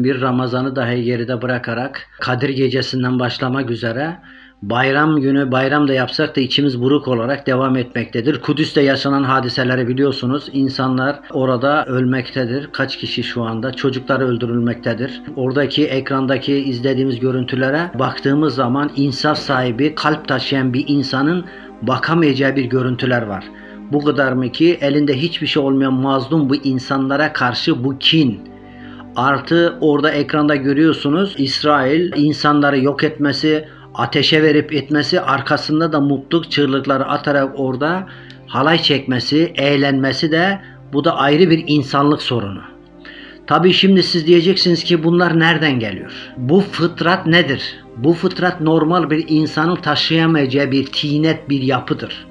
Bir Ramazan'ı dahi geride bırakarak Kadir Gecesi'nden başlamak üzere bayram günü bayram da yapsak da içimiz buruk olarak devam etmektedir. Kudüs'te yaşanan hadiseleri biliyorsunuz. İnsanlar orada ölmektedir. Kaç kişi şu anda? Çocuklar öldürülmektedir. Oradaki ekrandaki izlediğimiz görüntülere baktığımız zaman insaf sahibi, kalp taşıyan bir insanın bakamayacağı bir görüntüler var. Bu kadar mı ki elinde hiçbir şey olmayan mazlum bu insanlara karşı bu kin, Artı orada ekranda görüyorsunuz İsrail insanları yok etmesi, ateşe verip etmesi, arkasında da mutluluk çığlıkları atarak orada halay çekmesi, eğlenmesi de bu da ayrı bir insanlık sorunu. Tabii şimdi siz diyeceksiniz ki bunlar nereden geliyor? Bu fıtrat nedir? Bu fıtrat normal bir insanın taşıyamayacağı bir tinet bir yapıdır.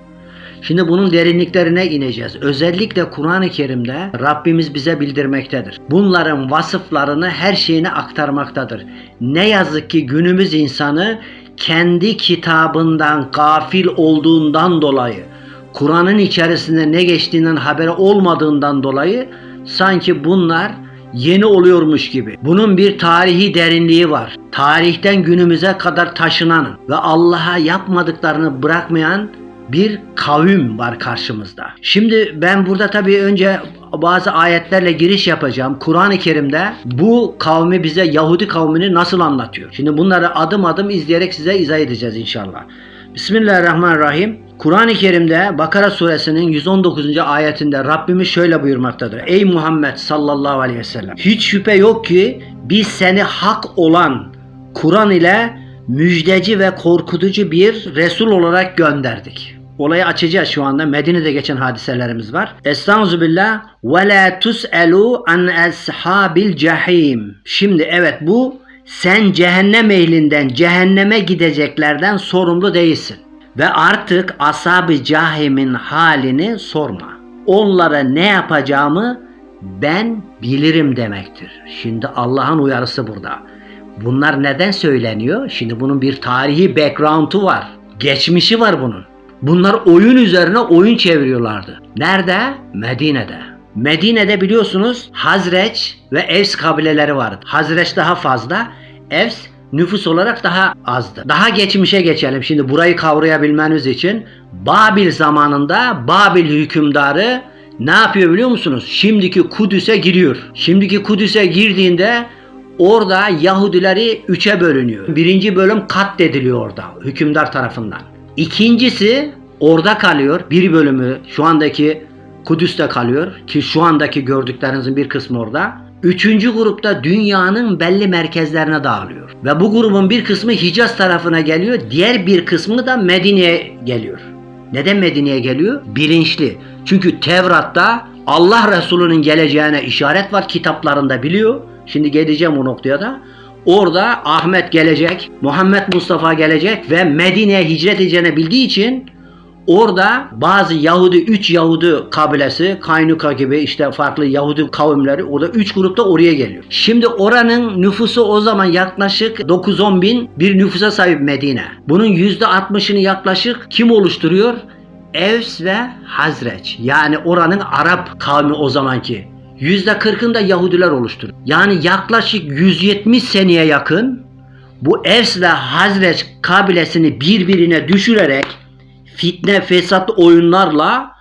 Şimdi bunun derinliklerine ineceğiz. Özellikle Kur'an-ı Kerim'de Rabbimiz bize bildirmektedir. Bunların vasıflarını her şeyini aktarmaktadır. Ne yazık ki günümüz insanı kendi kitabından gafil olduğundan dolayı, Kur'an'ın içerisinde ne geçtiğinden haberi olmadığından dolayı sanki bunlar yeni oluyormuş gibi. Bunun bir tarihi derinliği var. Tarihten günümüze kadar taşınan ve Allah'a yapmadıklarını bırakmayan bir kavim var karşımızda. Şimdi ben burada tabii önce bazı ayetlerle giriş yapacağım. Kur'an-ı Kerim'de bu kavmi bize Yahudi kavmini nasıl anlatıyor? Şimdi bunları adım adım izleyerek size izah edeceğiz inşallah. Bismillahirrahmanirrahim. Kur'an-ı Kerim'de Bakara suresinin 119. ayetinde Rabbimiz şöyle buyurmaktadır. Ey Muhammed sallallahu aleyhi ve sellem. Hiç şüphe yok ki biz seni hak olan Kur'an ile müjdeci ve korkutucu bir Resul olarak gönderdik. Olayı açacağız şu anda. Medine'de geçen hadiselerimiz var. Estağfirullah ve la tus'elu an ashabil cahim. Şimdi evet bu sen cehennem ehlinden cehenneme gideceklerden sorumlu değilsin. Ve artık ashab-ı cahimin halini sorma. Onlara ne yapacağımı ben bilirim demektir. Şimdi Allah'ın uyarısı burada. Bunlar neden söyleniyor? Şimdi bunun bir tarihi background'u var. Geçmişi var bunun. Bunlar oyun üzerine oyun çeviriyorlardı. Nerede? Medine'de. Medine'de biliyorsunuz Hazreç ve Evs kabileleri vardı. Hazreç daha fazla, Evs nüfus olarak daha azdı. Daha geçmişe geçelim şimdi burayı kavrayabilmeniz için. Babil zamanında Babil hükümdarı ne yapıyor biliyor musunuz? Şimdiki Kudüs'e giriyor. Şimdiki Kudüs'e girdiğinde orada Yahudileri üçe bölünüyor. Birinci bölüm katlediliyor orada hükümdar tarafından. İkincisi orada kalıyor. Bir bölümü şu andaki Kudüs'te kalıyor ki şu andaki gördüklerinizin bir kısmı orada. Üçüncü grupta dünyanın belli merkezlerine dağılıyor. Ve bu grubun bir kısmı Hicaz tarafına geliyor. Diğer bir kısmı da Medine'ye geliyor. Neden Medine'ye geliyor? Bilinçli. Çünkü Tevrat'ta Allah Resulü'nün geleceğine işaret var kitaplarında biliyor. Şimdi geleceğim o noktaya da. Orada Ahmet gelecek, Muhammed Mustafa gelecek ve Medine'ye hicret edeceğini bildiği için orada bazı Yahudi, üç Yahudi kabilesi, Kaynuka gibi işte farklı Yahudi kavimleri orada üç grupta oraya geliyor. Şimdi oranın nüfusu o zaman yaklaşık 9-10 bin bir nüfusa sahip Medine. Bunun %60'ını yaklaşık kim oluşturuyor? Evs ve Hazreç. Yani oranın Arap kavmi o zamanki. %40'ını da Yahudiler oluşturur. Yani yaklaşık 170 seneye yakın bu Evs ve Hazreç kabilesini birbirine düşürerek fitne fesat oyunlarla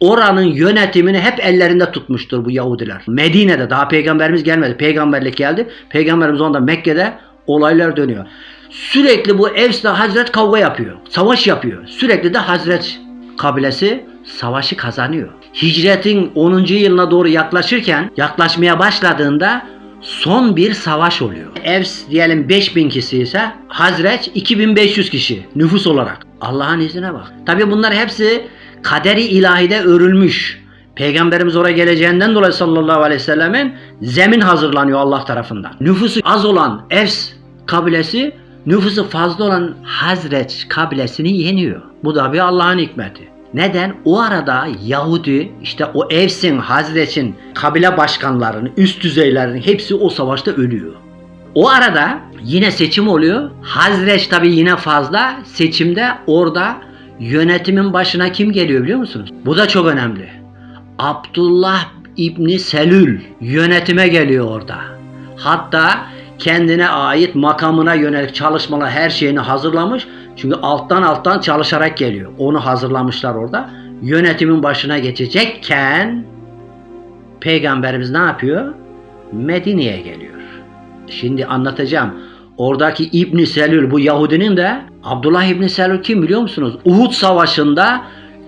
oranın yönetimini hep ellerinde tutmuştur bu Yahudiler. Medine'de daha peygamberimiz gelmedi. Peygamberlik geldi. Peygamberimiz onda Mekke'de olaylar dönüyor. Sürekli bu Evs ile Hazret kavga yapıyor. Savaş yapıyor. Sürekli de Hazret kabilesi savaşı kazanıyor. Hicretin 10. yılına doğru yaklaşırken, yaklaşmaya başladığında son bir savaş oluyor. Evs diyelim 5000 kişi ise Hazreç 2500 kişi nüfus olarak. Allah'ın izine bak. Tabi bunlar hepsi kaderi ilahide örülmüş. Peygamberimiz oraya geleceğinden dolayı sallallahu aleyhi ve sellemin zemin hazırlanıyor Allah tarafından. Nüfusu az olan Evs kabilesi nüfusu fazla olan Hazreç kabilesini yeniyor. Bu da bir Allah'ın hikmeti. Neden? O arada Yahudi işte o Evs'in, Hazreç'in kabile başkanlarının, üst düzeylerinin hepsi o savaşta ölüyor. O arada yine seçim oluyor. Hazreç tabi yine fazla. Seçimde orada yönetimin başına kim geliyor biliyor musunuz? Bu da çok önemli. Abdullah İbni Selül yönetime geliyor orada. Hatta kendine ait makamına yönelik çalışmalar her şeyini hazırlamış. Çünkü alttan alttan çalışarak geliyor. Onu hazırlamışlar orada. Yönetimin başına geçecekken Peygamberimiz ne yapıyor? Medine'ye geliyor. Şimdi anlatacağım. Oradaki İbn Selül bu Yahudinin de Abdullah İbn Selül kim biliyor musunuz? Uhud Savaşı'nda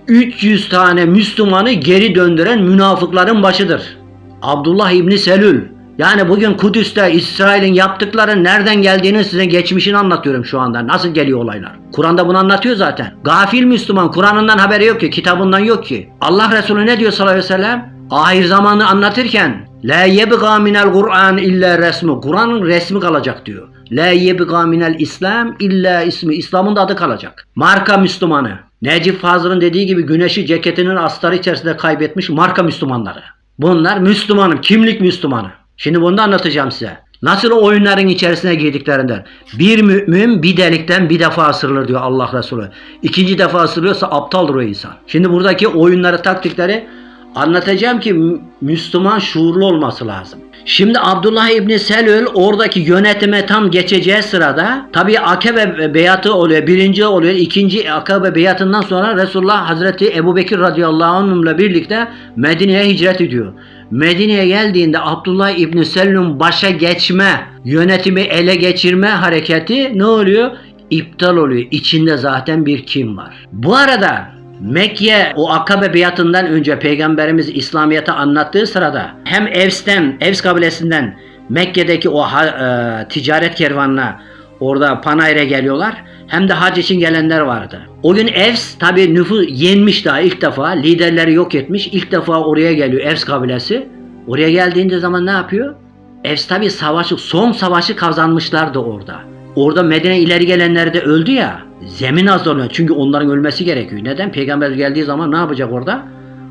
300 tane Müslümanı geri döndüren münafıkların başıdır. Abdullah İbn Selül. Yani bugün Kudüs'te İsrail'in yaptıkları nereden geldiğini size geçmişini anlatıyorum şu anda. Nasıl geliyor olaylar? Kur'an'da bunu anlatıyor zaten. Gafil Müslüman Kur'an'ından haberi yok ki, kitabından yok ki. Allah Resulü ne diyor sallallahu aleyhi ve sellem? Ahir zamanı anlatırken La yebga minel Kur'an illa resmi. Kur'an'ın resmi kalacak diyor. La yebga minel İslam illa ismi. İslam'ın da adı kalacak. Marka Müslümanı. Necip Fazıl'ın dediği gibi güneşi ceketinin astarı içerisinde kaybetmiş marka Müslümanları. Bunlar Müslümanım, kimlik Müslümanı. Şimdi bunu da anlatacağım size. Nasıl oyunların içerisine girdiklerinden. Bir mümin bir delikten bir defa ısırılır diyor Allah Resulü. İkinci defa ısırıyorsa aptaldır o insan. Şimdi buradaki oyunları, taktikleri anlatacağım ki Mü- Müslüman şuurlu olması lazım. Şimdi Abdullah İbni Selül oradaki yönetime tam geçeceği sırada tabi Akabe beyatı oluyor. Birinci oluyor. ikinci Akabe beyatından sonra Resulullah Hazreti Ebu Bekir radıyallahu anh'la birlikte Medine'ye hicret ediyor. Medine'ye geldiğinde Abdullah İbni Selül'ün başa geçme, yönetimi ele geçirme hareketi ne oluyor? İptal oluyor. İçinde zaten bir kim var. Bu arada Mekke o Akabe biatından önce Peygamberimiz İslamiyet'i anlattığı sırada hem Evs'ten, Evs kabilesinden Mekke'deki o e, ticaret kervanına orada Panayır'a geliyorlar. Hem de hac için gelenler vardı. O gün Evs tabi nüfus yenmiş daha ilk defa. Liderleri yok etmiş. İlk defa oraya geliyor Evs kabilesi. Oraya geldiğinde zaman ne yapıyor? Evs tabi savaşı, son savaşı kazanmışlardı orada. Orada Medine ileri gelenler de öldü ya. Zemin hazırlanıyor. Çünkü onların ölmesi gerekiyor. Neden? Peygamber geldiği zaman ne yapacak orada?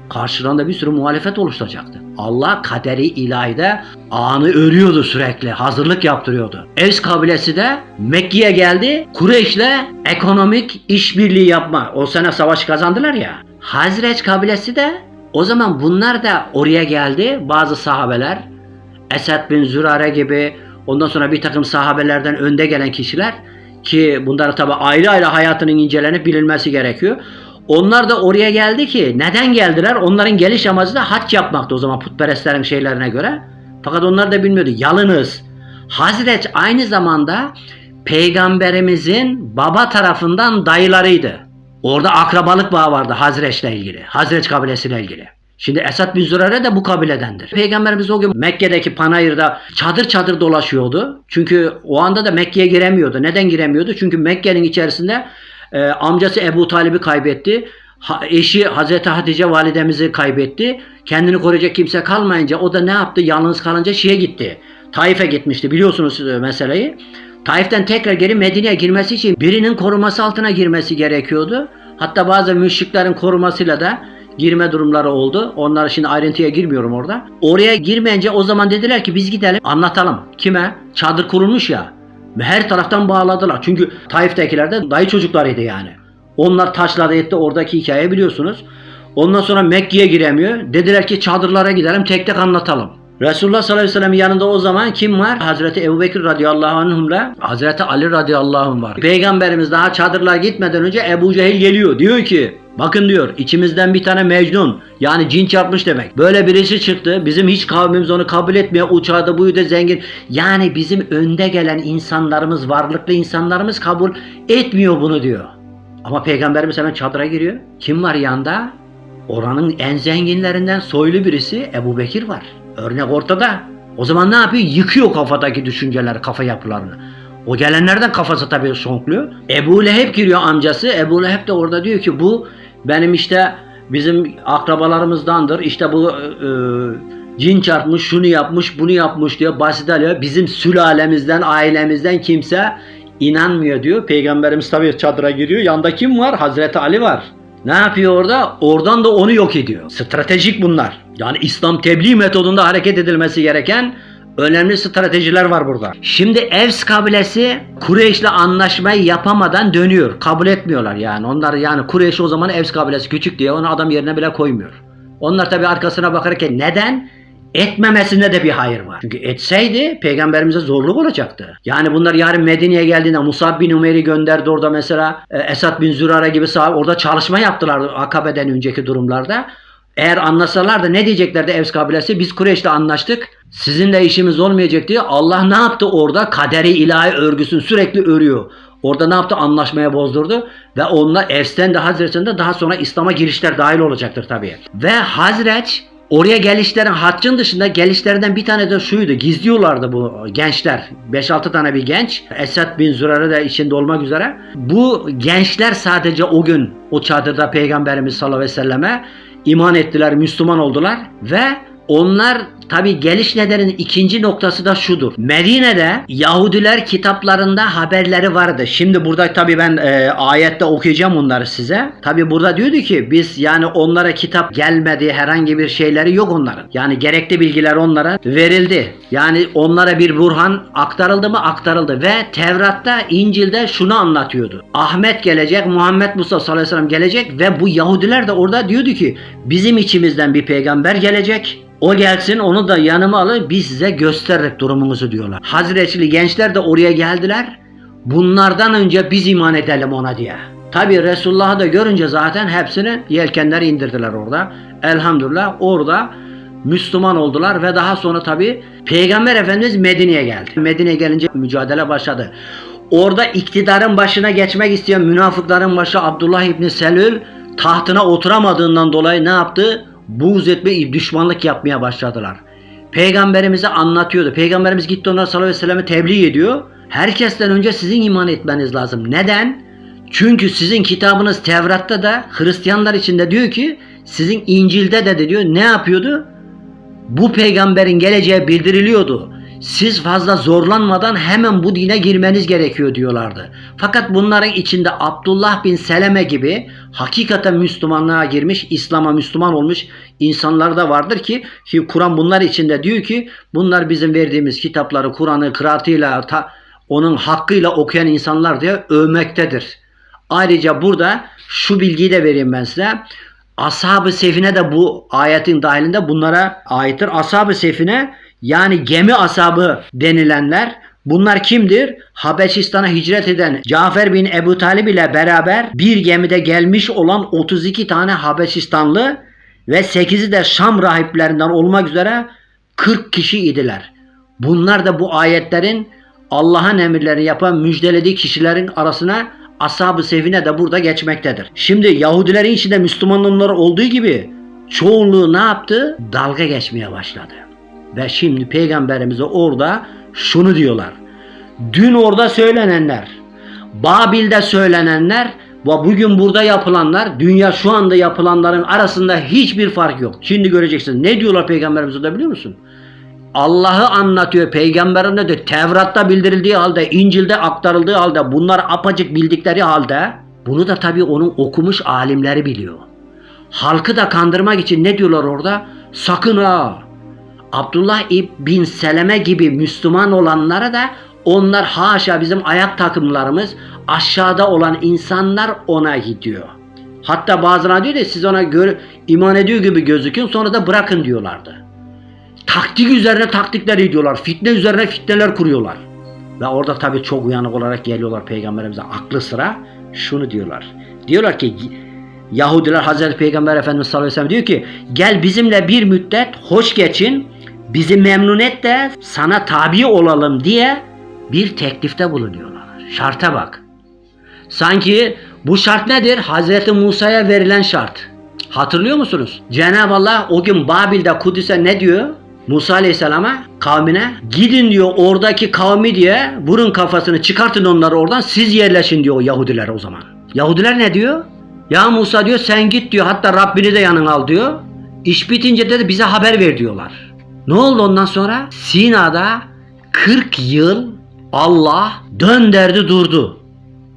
Karşılarında bir sürü muhalefet oluşturacaktı. Allah kaderi ilahide anı örüyordu sürekli. Hazırlık yaptırıyordu. Evs kabilesi de Mekke'ye geldi. Kureyş'le ekonomik işbirliği yapma. O sene savaş kazandılar ya. Hazreç kabilesi de o zaman bunlar da oraya geldi. Bazı sahabeler Esed bin Zürare gibi ondan sonra bir takım sahabelerden önde gelen kişiler ki bunların tabi ayrı ayrı hayatının incelenip bilinmesi gerekiyor. Onlar da oraya geldi ki neden geldiler? Onların geliş amacı da hac yapmaktı o zaman putperestlerin şeylerine göre. Fakat onlar da bilmiyordu. Yalınız. Hazreç aynı zamanda peygamberimizin baba tarafından dayılarıydı. Orada akrabalık bağı vardı Hazreç'le ilgili. Hazreç kabilesiyle ilgili. Şimdi Esad bin Zürare de bu kabiledendir. Peygamberimiz o gün Mekke'deki panayırda çadır çadır dolaşıyordu. Çünkü o anda da Mekke'ye giremiyordu. Neden giremiyordu? Çünkü Mekke'nin içerisinde e, amcası Ebu Talib'i kaybetti. Ha- eşi Hazreti Hatice validemizi kaybetti. Kendini koruyacak kimse kalmayınca o da ne yaptı? Yalnız kalınca şeye gitti. Taif'e gitmişti biliyorsunuz e, meseleyi. Taif'ten tekrar geri Medine'ye girmesi için birinin koruması altına girmesi gerekiyordu. Hatta bazı müşriklerin korumasıyla da girme durumları oldu. Onlara şimdi ayrıntıya girmiyorum orada. Oraya girmeyince o zaman dediler ki biz gidelim anlatalım. Kime? Çadır kurulmuş ya. Ve her taraftan bağladılar. Çünkü Taif'tekiler de dayı çocuklarıydı yani. Onlar taşladı etti oradaki hikayeyi biliyorsunuz. Ondan sonra Mekke'ye giremiyor. Dediler ki çadırlara gidelim tek tek anlatalım. Resulullah sallallahu aleyhi ve sellem'in yanında o zaman kim var? Hazreti Ebu Bekir radıyallahu anhumla Hazreti Ali radıyallahu anh var. Peygamberimiz daha çadırlara gitmeden önce Ebu Cehil geliyor. Diyor ki bakın diyor içimizden bir tane Mecnun yani cin çarpmış demek. Böyle birisi çıktı. Bizim hiç kavmimiz onu kabul etmiyor. Uçağı da buyu da zengin. Yani bizim önde gelen insanlarımız, varlıklı insanlarımız kabul etmiyor bunu diyor. Ama peygamberimiz hemen çadıra giriyor. Kim var yanında? Oranın en zenginlerinden soylu birisi Ebu Bekir var. Örnek ortada. O zaman ne yapıyor? Yıkıyor kafadaki düşünceler, kafa yapılarını. O gelenlerden kafası tabii sonkluyor. Ebu Leheb giriyor amcası. Ebu Leheb de orada diyor ki bu benim işte bizim akrabalarımızdandır. İşte bu e, e, cin çarpmış, şunu yapmış, bunu yapmış diyor. Basit alıyor. Bizim sülalemizden, ailemizden kimse inanmıyor diyor. Peygamberimiz tabii çadıra giriyor. Yanında kim var? Hazreti Ali var. Ne yapıyor orada? Oradan da onu yok ediyor. Stratejik bunlar. Yani İslam tebliğ metodunda hareket edilmesi gereken önemli stratejiler var burada. Şimdi Evs kabilesi Kureyş'le anlaşmayı yapamadan dönüyor. Kabul etmiyorlar yani. Onlar yani Kureyş o zaman Evs kabilesi küçük diye onu adam yerine bile koymuyor. Onlar tabi arkasına bakarken neden? Etmemesinde de bir hayır var. Çünkü etseydi peygamberimize zorluk olacaktı. Yani bunlar yarın Medine'ye geldiğinde Musab bin Umer'i gönderdi orada mesela e, Esad bin Zürara gibi sahabe orada çalışma yaptılar Akabe'den önceki durumlarda. Eğer anlasalar da ne diyeceklerdi Evs kabilesi? Biz Kureyş'le anlaştık. Sizinle işimiz olmayacak diye Allah ne yaptı orada? Kaderi ilahi örgüsünü sürekli örüyor. Orada ne yaptı? Anlaşmaya bozdurdu. Ve onlar Evs'ten de Hazret'ten de daha sonra İslam'a girişler dahil olacaktır tabii. Ve Hazret oraya gelişlerin haccın dışında gelişlerinden bir tane de şuydu. Gizliyorlardı bu gençler. 5-6 tane bir genç. Esad bin Zürar'ı da içinde olmak üzere. Bu gençler sadece o gün o çadırda Peygamberimiz sallallahu aleyhi ve selleme iman ettiler, Müslüman oldular ve onlar tabi geliş nedeninin ikinci noktası da şudur. Medine'de Yahudiler kitaplarında haberleri vardı. Şimdi burada tabi ben e, ayette okuyacağım onları size. Tabi burada diyordu ki biz yani onlara kitap gelmedi herhangi bir şeyleri yok onların. Yani gerekli bilgiler onlara verildi. Yani onlara bir burhan aktarıldı mı aktarıldı ve Tevrat'ta İncil'de şunu anlatıyordu. Ahmet gelecek, Muhammed Mustafa sallallahu aleyhi ve sellem gelecek ve bu Yahudiler de orada diyordu ki bizim içimizden bir peygamber gelecek. O gelsin onu da yanıma alın biz size göstererek durumumuzu diyorlar. Hazretçili gençler de oraya geldiler. Bunlardan önce biz iman edelim ona diye. Tabi Resulullah'ı da görünce zaten hepsini yelkenleri indirdiler orada. Elhamdülillah orada Müslüman oldular ve daha sonra tabi Peygamber Efendimiz Medine'ye geldi. Medine'ye gelince mücadele başladı. Orada iktidarın başına geçmek isteyen münafıkların başı Abdullah İbni Selül tahtına oturamadığından dolayı ne yaptı? buğz etme, düşmanlık yapmaya başladılar. Peygamberimize anlatıyordu. Peygamberimiz gitti onlara sallallahu aleyhi ve sellem'e tebliğ ediyor. Herkesten önce sizin iman etmeniz lazım. Neden? Çünkü sizin kitabınız Tevrat'ta da Hristiyanlar içinde diyor ki sizin İncil'de de, de diyor ne yapıyordu? Bu peygamberin geleceği bildiriliyordu siz fazla zorlanmadan hemen bu dine girmeniz gerekiyor diyorlardı. Fakat bunların içinde Abdullah bin Seleme gibi hakikaten Müslümanlığa girmiş, İslam'a Müslüman olmuş insanlar da vardır ki, ki Kur'an bunlar içinde diyor ki bunlar bizim verdiğimiz kitapları Kur'an'ı kıraatıyla ta, onun hakkıyla okuyan insanlar diye övmektedir. Ayrıca burada şu bilgiyi de vereyim ben size. Ashab-ı Sefine de bu ayetin dahilinde bunlara aittir. Ashab-ı Sefine yani gemi asabı denilenler bunlar kimdir? Habeşistan'a hicret eden Cafer bin Ebu Talib ile beraber bir gemide gelmiş olan 32 tane Habeşistanlı ve 8'i de Şam rahiplerinden olmak üzere 40 kişi idiler. Bunlar da bu ayetlerin Allah'ın emirlerini yapan müjdelediği kişilerin arasına ashab-ı sevine de burada geçmektedir. Şimdi Yahudilerin içinde Müslümanlar olduğu gibi çoğunluğu ne yaptı? Dalga geçmeye başladı. Ve şimdi peygamberimize orada şunu diyorlar. Dün orada söylenenler, Babil'de söylenenler ve bugün burada yapılanlar, dünya şu anda yapılanların arasında hiçbir fark yok. Şimdi göreceksiniz. Ne diyorlar peygamberimize de biliyor musun? Allah'ı anlatıyor peygamberine de Tevrat'ta bildirildiği halde, İncil'de aktarıldığı halde, bunlar apacık bildikleri halde bunu da tabii onun okumuş alimleri biliyor. Halkı da kandırmak için ne diyorlar orada? Sakın ha Abdullah bin Seleme gibi Müslüman olanlara da onlar haşa bizim ayak takımlarımız aşağıda olan insanlar ona gidiyor. Hatta bazıları diyor da siz ona göre iman ediyor gibi gözükün sonra da bırakın diyorlardı. Taktik üzerine taktikler ediyorlar. Fitne üzerine fitneler kuruyorlar. Ve orada tabii çok uyanık olarak geliyorlar peygamberimize aklı sıra şunu diyorlar. Diyorlar ki Yahudiler Hazreti Peygamber Efendimiz sallallahu aleyhi ve sellem diyor ki gel bizimle bir müddet hoş geçin bizi memnun et de sana tabi olalım diye bir teklifte bulunuyorlar. Şarta bak. Sanki bu şart nedir? Hazreti Musa'ya verilen şart. Hatırlıyor musunuz? Cenab-ı Allah o gün Babil'de Kudüs'e ne diyor? Musa Aleyhisselam'a kavmine gidin diyor oradaki kavmi diye burun kafasını çıkartın onları oradan siz yerleşin diyor Yahudiler o zaman. Yahudiler ne diyor? Ya Musa diyor sen git diyor hatta Rabbini de yanına al diyor. İş bitince de bize haber ver diyorlar. Ne oldu ondan sonra? Sina'da 40 yıl Allah dönderdi durdu.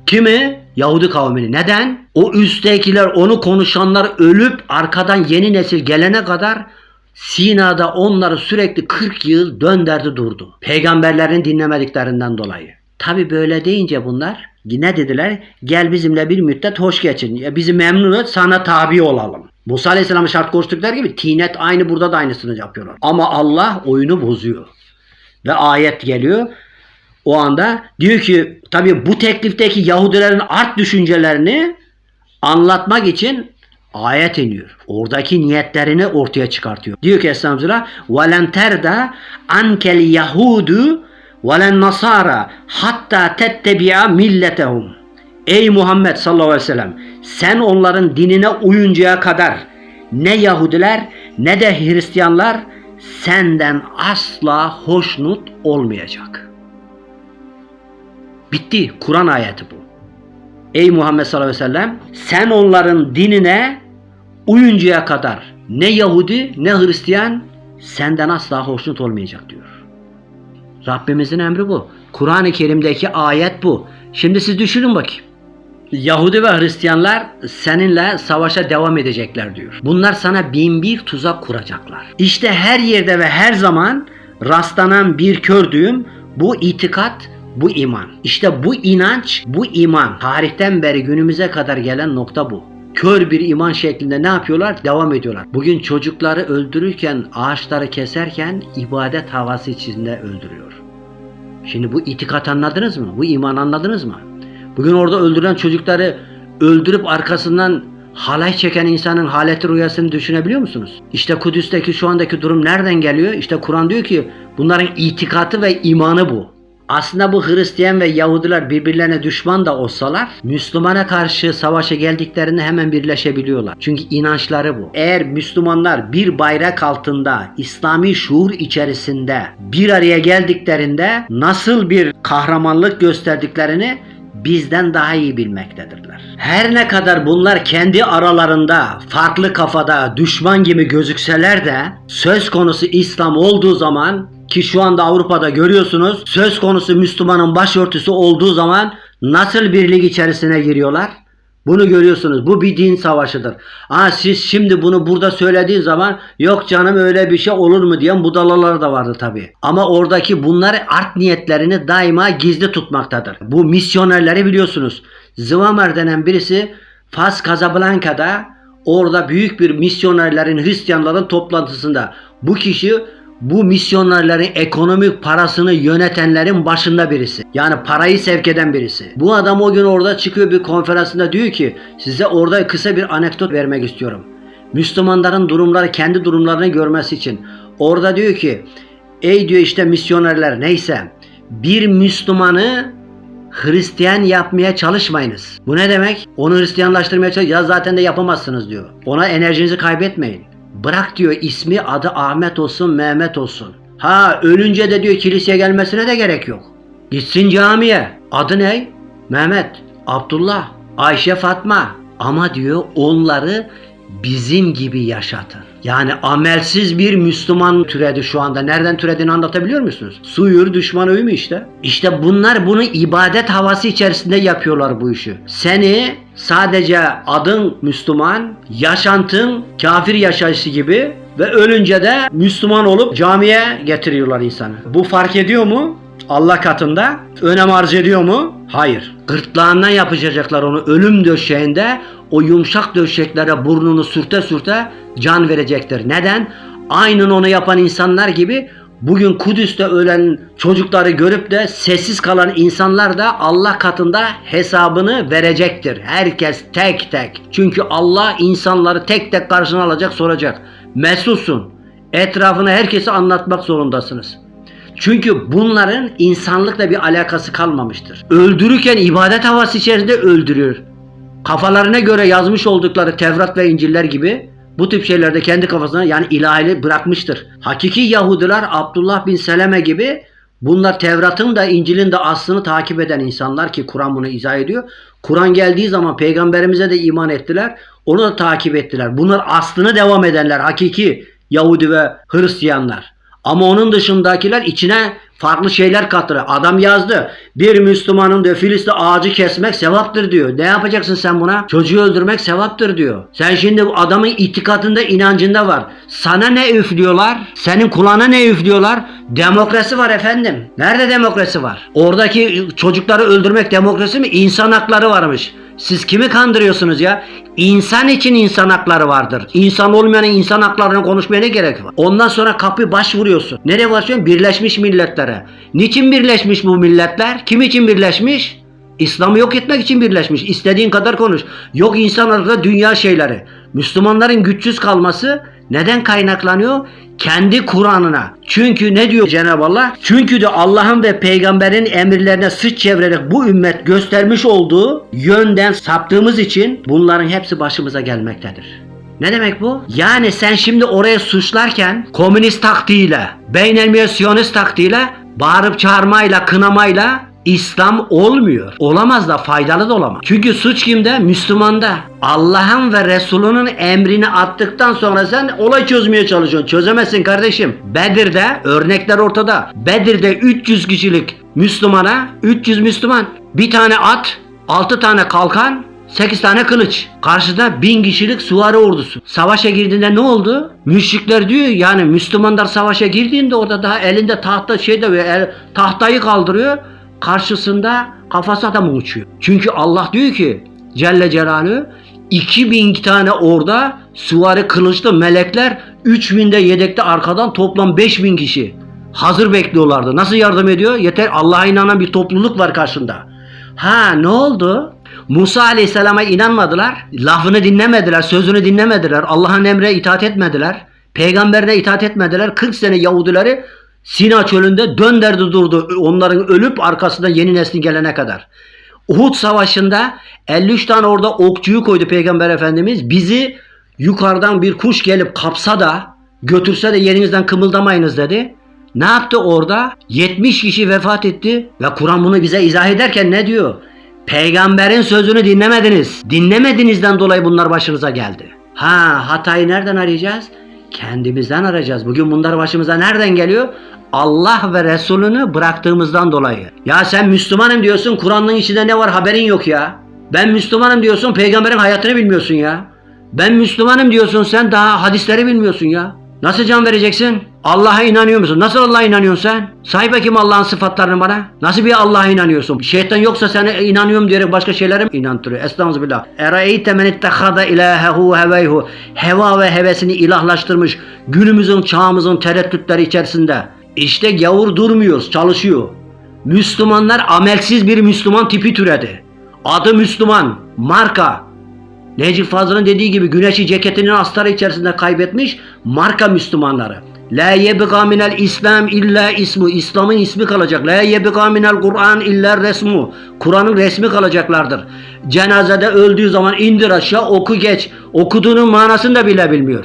Kimi? Yahudi kavmini. Neden? O üsttekiler, onu konuşanlar ölüp arkadan yeni nesil gelene kadar Sina'da onları sürekli 40 yıl dönderdi durdu. Peygamberlerin dinlemediklerinden dolayı. Tabi böyle deyince bunlar ne dediler? Gel bizimle bir müddet hoş geçin. Bizi memnun et sana tabi olalım. Musa Aleyhisselam'a şart koştukları gibi tinet aynı burada da aynısını yapıyorlar. Ama Allah oyunu bozuyor. Ve ayet geliyor. O anda diyor ki tabii bu teklifteki Yahudilerin art düşüncelerini anlatmak için ayet iniyor. Oradaki niyetlerini ortaya çıkartıyor. Diyor ki Estağfirullah وَلَنْ تَرْدَ عَنْكَ الْيَهُودُ وَلَنْ نَصَارَ hatta tettebi'a milletehum. Ey Muhammed sallallahu aleyhi ve sellem sen onların dinine uyuncaya kadar ne Yahudiler ne de Hristiyanlar senden asla hoşnut olmayacak. Bitti. Kur'an ayeti bu. Ey Muhammed sallallahu aleyhi ve sellem sen onların dinine uyuncaya kadar ne Yahudi ne Hristiyan senden asla hoşnut olmayacak diyor. Rabbimizin emri bu. Kur'an-ı Kerim'deki ayet bu. Şimdi siz düşünün bakayım. Yahudi ve Hristiyanlar seninle savaşa devam edecekler diyor. Bunlar sana bin bir tuzak kuracaklar. İşte her yerde ve her zaman rastlanan bir kördüğüm bu itikat, bu iman. İşte bu inanç, bu iman. Tarihten beri günümüze kadar gelen nokta bu. Kör bir iman şeklinde ne yapıyorlar? Devam ediyorlar. Bugün çocukları öldürürken, ağaçları keserken ibadet havası içinde öldürüyor. Şimdi bu itikat anladınız mı? Bu iman anladınız mı? Bugün orada öldürülen çocukları öldürüp arkasından halay çeken insanın haleti rüyasını düşünebiliyor musunuz? İşte Kudüs'teki şu andaki durum nereden geliyor? İşte Kur'an diyor ki bunların itikatı ve imanı bu. Aslında bu Hristiyan ve Yahudiler birbirlerine düşman da olsalar Müslümana karşı savaşa geldiklerinde hemen birleşebiliyorlar. Çünkü inançları bu. Eğer Müslümanlar bir bayrak altında İslami şuur içerisinde bir araya geldiklerinde nasıl bir kahramanlık gösterdiklerini bizden daha iyi bilmektedirler. Her ne kadar bunlar kendi aralarında farklı kafada düşman gibi gözükseler de söz konusu İslam olduğu zaman ki şu anda Avrupa'da görüyorsunuz söz konusu Müslümanın başörtüsü olduğu zaman nasıl birlik içerisine giriyorlar? Bunu görüyorsunuz. Bu bir din savaşıdır. Aa siz şimdi bunu burada söylediğin zaman yok canım öyle bir şey olur mu diyen budalalar da vardı tabi. Ama oradaki bunlar art niyetlerini daima gizli tutmaktadır. Bu misyonerleri biliyorsunuz. Zıvamer denen birisi Fas Casablanca'da orada büyük bir misyonerlerin Hristiyanların toplantısında bu kişi bu misyonerlerin ekonomik parasını yönetenlerin başında birisi. Yani parayı sevk eden birisi. Bu adam o gün orada çıkıyor bir konferansında diyor ki size orada kısa bir anekdot vermek istiyorum. Müslümanların durumları kendi durumlarını görmesi için. Orada diyor ki ey diyor işte misyonerler neyse bir Müslümanı Hristiyan yapmaya çalışmayınız. Bu ne demek? Onu Hristiyanlaştırmaya çalış. Ya zaten de yapamazsınız diyor. Ona enerjinizi kaybetmeyin. Bırak diyor ismi adı Ahmet olsun Mehmet olsun. Ha ölünce de diyor kiliseye gelmesine de gerek yok. Gitsin camiye. Adı ne? Mehmet, Abdullah, Ayşe Fatma. Ama diyor onları bizim gibi yaşatın. Yani amelsiz bir Müslüman türedi şu anda. Nereden türediğini anlatabiliyor musunuz? Suyur düşman övümü işte. İşte bunlar bunu ibadet havası içerisinde yapıyorlar bu işi. Seni sadece adın Müslüman, yaşantın kafir yaşayışı gibi ve ölünce de Müslüman olup camiye getiriyorlar insanı. Bu fark ediyor mu? Allah katında önem arz ediyor mu? Hayır. Gırtlağından yapacaklar onu ölüm döşeğinde o yumuşak döşeklere burnunu sürte sürte can verecektir. Neden? Aynen onu yapan insanlar gibi bugün Kudüs'te ölen çocukları görüp de sessiz kalan insanlar da Allah katında hesabını verecektir. Herkes tek tek. Çünkü Allah insanları tek tek karşına alacak soracak. Mesulsun. Etrafına herkesi anlatmak zorundasınız. Çünkü bunların insanlıkla bir alakası kalmamıştır. Öldürürken ibadet havası içerisinde öldürüyor. Kafalarına göre yazmış oldukları Tevrat ve İncil'ler gibi bu tip şeylerde kendi kafasına yani ilahili bırakmıştır. Hakiki Yahudiler Abdullah bin Seleme gibi bunlar Tevrat'ın da İncil'in de aslını takip eden insanlar ki Kur'an bunu izah ediyor. Kur'an geldiği zaman peygamberimize de iman ettiler. Onu da takip ettiler. Bunlar aslını devam edenler hakiki Yahudi ve Hristiyanlar. Ama onun dışındakiler içine farklı şeyler katıyor. Adam yazdı. Bir Müslümanın diyor Filistin ağacı kesmek sevaptır diyor. Ne yapacaksın sen buna? Çocuğu öldürmek sevaptır diyor. Sen şimdi bu adamın itikadında inancında var. Sana ne üflüyorlar? Senin kulağına ne üflüyorlar? Demokrasi var efendim. Nerede demokrasi var? Oradaki çocukları öldürmek demokrasi mi? İnsan hakları varmış. Siz kimi kandırıyorsunuz ya? İnsan için insan hakları vardır. İnsan olmayan insan haklarını konuşmaya ne gerek var? Ondan sonra kapı başvuruyorsun. Nereye başvuruyorsun? Birleşmiş Milletler'e. Niçin birleşmiş bu milletler? Kim için birleşmiş? İslam'ı yok etmek için birleşmiş. İstediğin kadar konuş. Yok insan arasında dünya şeyleri. Müslümanların güçsüz kalması neden kaynaklanıyor? Kendi Kur'an'ına. Çünkü ne diyor Cenab-ı Allah? Çünkü de Allah'ın ve peygamberin emirlerine sırt çevirerek bu ümmet göstermiş olduğu yönden saptığımız için bunların hepsi başımıza gelmektedir. Ne demek bu? Yani sen şimdi oraya suçlarken komünist taktiğiyle, beynelmiye siyonist taktiğiyle, bağırıp çağırmayla, kınamayla İslam olmuyor. Olamaz da faydalı da olamaz. Çünkü suç kimde? Müslümanda. Allah'ın ve Resulünün emrini attıktan sonra sen olay çözmeye çalışıyorsun. Çözemezsin kardeşim. Bedir'de örnekler ortada. Bedir'de 300 kişilik Müslümana 300 Müslüman. Bir tane at, 6 tane kalkan, 8 tane kılıç. Karşıda 1000 kişilik süvari ordusu. Savaşa girdiğinde ne oldu? Müşrikler diyor yani Müslümanlar savaşa girdiğinde orada daha elinde tahta şeyde el, tahtayı kaldırıyor karşısında kafası adam uçuyor. Çünkü Allah diyor ki Celle Celaluhu 2000 tane orada süvari kılıçlı melekler 3000 de yedekte arkadan toplam 5000 kişi hazır bekliyorlardı. Nasıl yardım ediyor? Yeter Allah'a inanan bir topluluk var karşında. Ha ne oldu? Musa Aleyhisselam'a inanmadılar. Lafını dinlemediler, sözünü dinlemediler. Allah'ın emre itaat etmediler. Peygamberine itaat etmediler. 40 sene Yahudileri Sina çölünde dönderdi durdu onların ölüp arkasında yeni nesli gelene kadar. Uhud savaşında 53 tane orada okçuyu koydu Peygamber Efendimiz. Bizi yukarıdan bir kuş gelip kapsa da götürse de yerinizden kımıldamayınız dedi. Ne yaptı orada? 70 kişi vefat etti ve Kur'an bunu bize izah ederken ne diyor? Peygamberin sözünü dinlemediniz. Dinlemediğinizden dolayı bunlar başınıza geldi. Ha hatayı nereden arayacağız? Kendimizden arayacağız. Bugün bunlar başımıza nereden geliyor? Allah ve Resulünü bıraktığımızdan dolayı. Ya sen Müslümanım diyorsun Kur'an'ın içinde ne var haberin yok ya. Ben Müslümanım diyorsun peygamberin hayatını bilmiyorsun ya. Ben Müslümanım diyorsun sen daha hadisleri bilmiyorsun ya. Nasıl can vereceksin? Allah'a inanıyor musun? Nasıl Allah'a inanıyorsun sen? Say bakayım Allah'ın sıfatlarını bana. Nasıl bir Allah'a inanıyorsun? Şeytan yoksa sen inanıyorum diyerek başka şeylere mi inandırıyor? Estağfirullah. Ere'eyte men ittehada ilahehu heveyhu. Heva ve hevesini ilahlaştırmış günümüzün çağımızın tereddütleri içerisinde. İşte gavur durmuyoruz, çalışıyor. Müslümanlar amelsiz bir Müslüman tipi türedi. Adı Müslüman, marka, Necip Fazıl'ın dediği gibi güneşi ceketinin astarı içerisinde kaybetmiş marka Müslümanları. La yebqa minel İslam illa ismu. İslam'ın ismi kalacak. La yebqa minel Kur'an illa resmu. Kur'an'ın resmi kalacaklardır. Cenazede öldüğü zaman indir aşağı oku geç. Okuduğunun manasını da bile bilmiyor.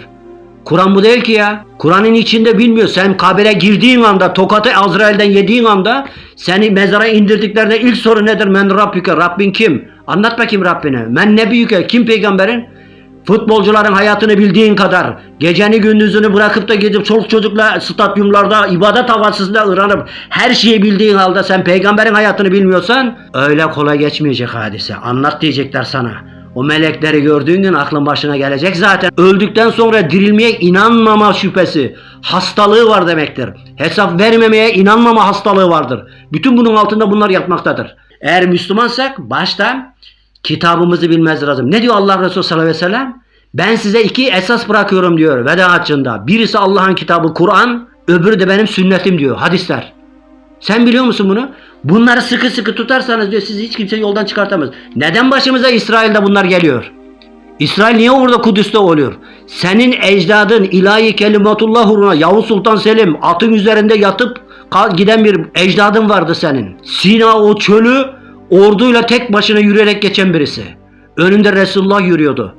Kur'an bu değil ki ya. Kur'an'ın içinde bilmiyor. Sen kabire girdiğin anda, tokatı Azrail'den yediğin anda seni mezara indirdiklerinde ilk soru nedir? Men Rabbike. Rabbin kim? Anlat bakayım Rabbine. Men ne büyük Kim peygamberin? Futbolcuların hayatını bildiğin kadar geceni gündüzünü bırakıp da gidip çoluk çocukla stadyumlarda ibadet havasında ıranıp her şeyi bildiğin halde sen peygamberin hayatını bilmiyorsan öyle kolay geçmeyecek hadise. Anlat diyecekler sana. O melekleri gördüğün gün aklın başına gelecek zaten. Öldükten sonra dirilmeye inanmama şüphesi, hastalığı var demektir. Hesap vermemeye inanmama hastalığı vardır. Bütün bunun altında bunlar yatmaktadır. Eğer Müslümansak baştan kitabımızı bilmez lazım. Ne diyor Allah Resulü sallallahu aleyhi ve sellem? Ben size iki esas bırakıyorum diyor veda haccında. Birisi Allah'ın kitabı Kur'an, öbürü de benim sünnetim diyor hadisler. Sen biliyor musun bunu? Bunları sıkı sıkı tutarsanız diyor sizi hiç kimse yoldan çıkartamaz. Neden başımıza İsrail'de bunlar geliyor? İsrail niye orada Kudüs'te oluyor? Senin ecdadın ilahi kelimatullah uğruna Yavuz Sultan Selim atın üzerinde yatıp giden bir ecdadın vardı senin. Sina o çölü orduyla tek başına yürüyerek geçen birisi. Önünde Resulullah yürüyordu.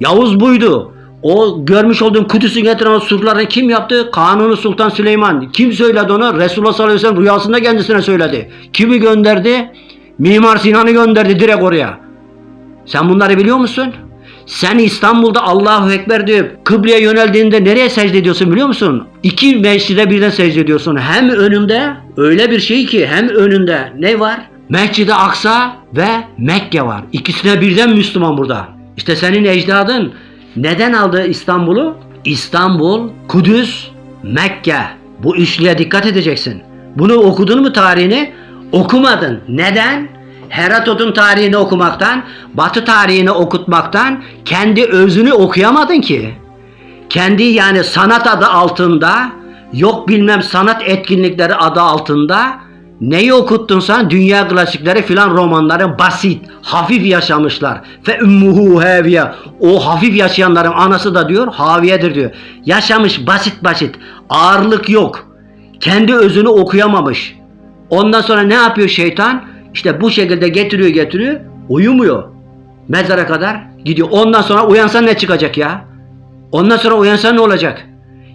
Yavuz buydu. O görmüş olduğun Kudüs'ün etrafında surlarını kim yaptı? Kanuni Sultan Süleyman. Kim söyledi onu? Resulullah sallallahu aleyhi ve sellem rüyasında kendisine söyledi. Kimi gönderdi? Mimar Sinan'ı gönderdi direkt oraya. Sen bunları biliyor musun? Sen İstanbul'da Allahu Ekber diyor kıbleye yöneldiğinde nereye secde ediyorsun biliyor musun? İki mescide birden secde ediyorsun. Hem önünde öyle bir şey ki hem önünde ne var? Mescid-i Aksa ve Mekke var. İkisine birden Müslüman burada. İşte senin ecdadın neden aldı İstanbul'u? İstanbul, Kudüs, Mekke. Bu üçlüye dikkat edeceksin. Bunu okudun mu tarihini? Okumadın. Neden? Herodot'un tarihini okumaktan, Batı tarihini okutmaktan kendi özünü okuyamadın ki. Kendi yani sanat adı altında, yok bilmem sanat etkinlikleri adı altında neyi okuttun sen? Dünya klasikleri filan romanları basit, hafif yaşamışlar. Fe ummuhu haviye. O hafif yaşayanların anası da diyor haviyedir diyor. Yaşamış basit basit. Ağırlık yok. Kendi özünü okuyamamış. Ondan sonra ne yapıyor şeytan? İşte bu şekilde getiriyor getiriyor. Uyumuyor. Mezara kadar gidiyor. Ondan sonra uyansan ne çıkacak ya? Ondan sonra uyansan ne olacak?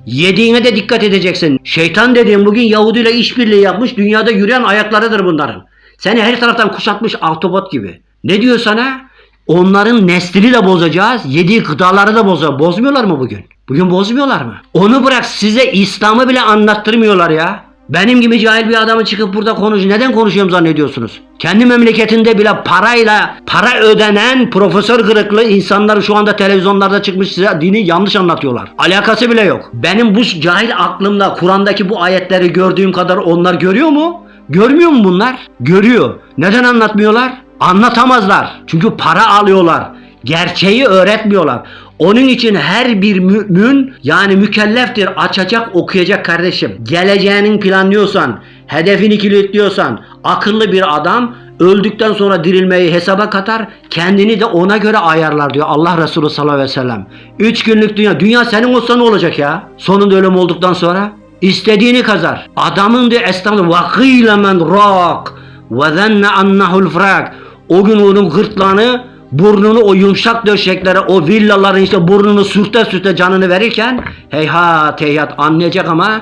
Yediğine de dikkat edeceksin. Şeytan dediğin bugün Yahudi ile işbirliği yapmış. Dünyada yürüyen ayaklarıdır bunların. Seni her taraftan kuşatmış autobot gibi. Ne diyor sana? Onların neslini de bozacağız. Yediği gıdaları da bozacağız. Bozmuyorlar mı bugün? Bugün bozmuyorlar mı? Onu bırak size İslam'ı bile anlattırmıyorlar ya. Benim gibi cahil bir adamı çıkıp burada konuş. Neden konuşuyorum zannediyorsunuz? Kendi memleketinde bile parayla para ödenen profesör kırıklı insanlar şu anda televizyonlarda çıkmış size dini yanlış anlatıyorlar. Alakası bile yok. Benim bu cahil aklımla Kur'an'daki bu ayetleri gördüğüm kadar onlar görüyor mu? Görmüyor mu bunlar? Görüyor. Neden anlatmıyorlar? Anlatamazlar. Çünkü para alıyorlar. Gerçeği öğretmiyorlar. Onun için her bir mümin yani mükelleftir açacak okuyacak kardeşim. Geleceğinin planlıyorsan, hedefini kilitliyorsan akıllı bir adam öldükten sonra dirilmeyi hesaba katar kendini de ona göre ayarlar diyor Allah Resulü sallallahu aleyhi ve sellem. Üç günlük dünya. Dünya senin olsa ne olacak ya? Sonunda ölüm olduktan sonra? istediğini kazar. Adamın diyor estağfurullah vakile men rak ve zenne annahul frak. O gün onun gırtlağını burnunu o yumuşak döşeklere o villaların işte burnunu sürte sürte canını verirken heyhat heyhat anlayacak ama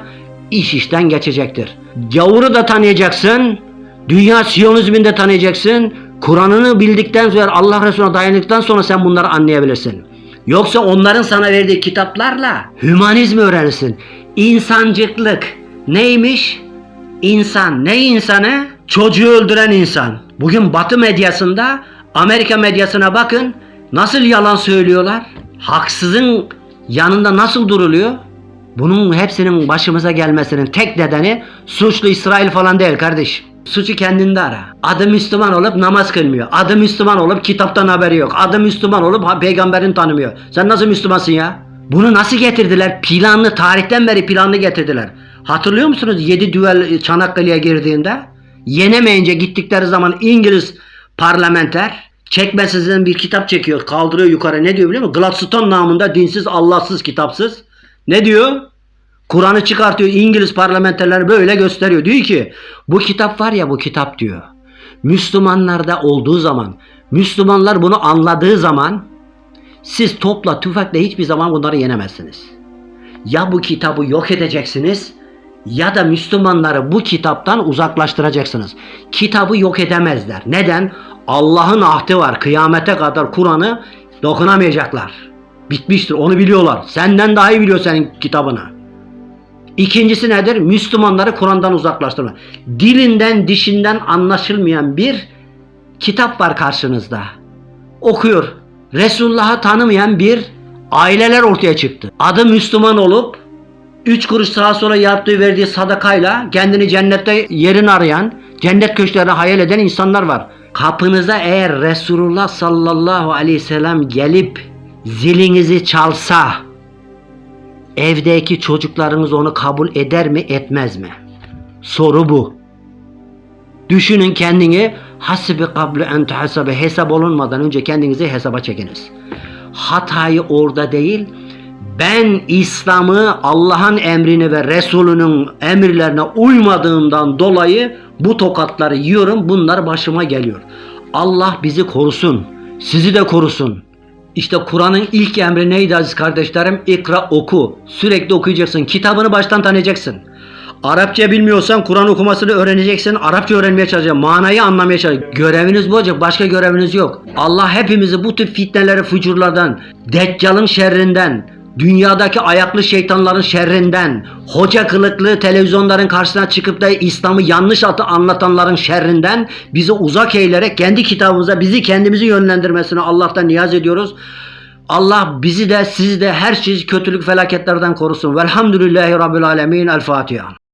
iş işten geçecektir. Gavuru da tanıyacaksın. Dünya Siyonizmini de tanıyacaksın. Kur'an'ını bildikten sonra Allah Resulüne dayandıktan sonra sen bunları anlayabilirsin. Yoksa onların sana verdiği kitaplarla hümanizmi öğrenirsin. İnsancıklık neymiş? İnsan. Ne insanı? Çocuğu öldüren insan. Bugün Batı medyasında Amerika medyasına bakın nasıl yalan söylüyorlar. Haksızın yanında nasıl duruluyor? Bunun hepsinin başımıza gelmesinin tek nedeni suçlu İsrail falan değil kardeş. Suçu kendinde ara. Adı Müslüman olup namaz kılmıyor. Adı Müslüman olup kitaptan haberi yok. Adı Müslüman olup peygamberini tanımıyor. Sen nasıl Müslümansın ya? Bunu nasıl getirdiler? Planlı, tarihten beri planlı getirdiler. Hatırlıyor musunuz 7 düel Çanakkale'ye girdiğinde? Yenemeyince gittikleri zaman İngiliz parlamenter çekmesizden bir kitap çekiyor. Kaldırıyor yukarı. Ne diyor biliyor musun? Gladstone namında dinsiz, Allahsız, kitapsız. Ne diyor? Kur'an'ı çıkartıyor. İngiliz parlamenterler böyle gösteriyor. Diyor ki bu kitap var ya bu kitap diyor. Müslümanlarda olduğu zaman, Müslümanlar bunu anladığı zaman siz topla tüfekle hiçbir zaman bunları yenemezsiniz. Ya bu kitabı yok edeceksiniz ya da Müslümanları bu kitaptan uzaklaştıracaksınız. Kitabı yok edemezler. Neden? Allah'ın ahdi var. Kıyamete kadar Kur'an'ı dokunamayacaklar. Bitmiştir. Onu biliyorlar. Senden daha iyi biliyor senin kitabını. İkincisi nedir? Müslümanları Kur'an'dan uzaklaştırma. Dilinden, dişinden anlaşılmayan bir kitap var karşınızda. Okuyor. Resulullah'ı tanımayan bir aileler ortaya çıktı. Adı Müslüman olup üç kuruş sağa sola yaptığı verdiği sadakayla kendini cennette yerini arayan, cennet köşklerini hayal eden insanlar var. Kapınıza eğer Resulullah sallallahu aleyhi ve sellem gelip zilinizi çalsa evdeki çocuklarınız onu kabul eder mi etmez mi? Soru bu. Düşünün kendini hasibi kablu en tuhasabe hesap olunmadan önce kendinizi hesaba çekiniz. Hatayı orada değil, ben İslam'ı Allah'ın emrini ve Resulünün emirlerine uymadığımdan dolayı bu tokatları yiyorum bunlar başıma geliyor. Allah bizi korusun. Sizi de korusun. İşte Kur'an'ın ilk emri neydi aziz kardeşlerim? İkra oku. Sürekli okuyacaksın. Kitabını baştan tanıyacaksın. Arapça bilmiyorsan Kur'an okumasını öğreneceksin. Arapça öğrenmeye çalışacaksın. Manayı anlamaya çalışacaksın. Göreviniz bu olacak. Başka göreviniz yok. Allah hepimizi bu tür fitneleri, fucurlardan, deccalın şerrinden, dünyadaki ayaklı şeytanların şerrinden, hoca kılıklı televizyonların karşısına çıkıp da İslam'ı yanlış atı anlatanların şerrinden bizi uzak eğilerek kendi kitabımıza bizi kendimizi yönlendirmesini Allah'tan niyaz ediyoruz. Allah bizi de sizi de her şey kötülük felaketlerden korusun. Velhamdülillahi Rabbil Alemin. El Fatiha.